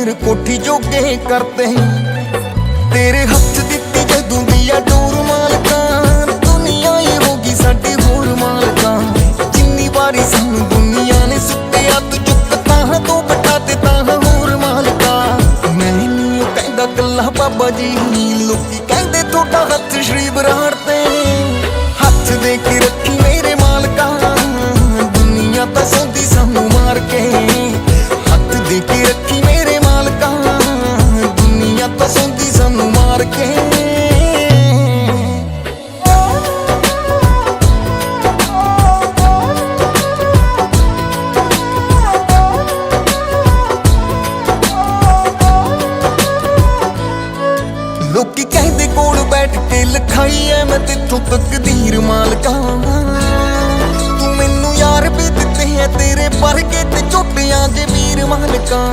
ਫੇਰ ਕੋਠੀ ਜੋਗੇ ਕਰਤੇ ਤੇਰੇ ਹੱਥ ਦਿੱਤੀ ਜਦੋਂ ਦੀ ਆ ਡੋਰ ਮਾਲਕਾਂ, ਦੁਨੀਆ ਹੀ ਹੋ ਗਈ ਸਾਡੇ ਹੋਰ ਮਾਲਕਾਂ। ਜਿੰਨੀ ਵਾਰੀ ਸਾਨੂੰ ਦੁਨੀਆ ਨੇ ਸੁੱਟਿਆ ਤੂੰ ਚੁੱਕ ਤਾਂ ਤੋਂ ਬਟਾ ਤੇ ਤਾਂ ਹੋਰ ਮਾਲਕਾਂ। ਮੈਂ ਨਹੀਂ ਉਹ ਕਹਿੰਦਾ ਕੱਲਾ ਬਾਬਾ ਜੀ, ਲੋਕੀ ਕਹਿੰਦੇ ਤੁਹਾਡਾ ਹੱਥ ਸ਼੍ਰੀ ਬਰਾੜ ਤੇ ਲੋਕੀ ਕਹਿੰਦੇ ਕੋਲ ਬੈਠ ਕੇ ਲਿਖਾਈ ਐ, ਮੈਂ ਤੇਥੋਂ ਤਕਦੀਰ ਮਾਲਕਾ ਤੂੰ ਮੈਨੂੰ ਯਾਰ ਵੀ ਦਿੱਤੇ ਐ, ਤੇਰੇ ਪਰ ਕੇ ਤੇ ਝੋਟਿਆਂ ਦੇ ਵੀਰ ਮਾਲਕਾ।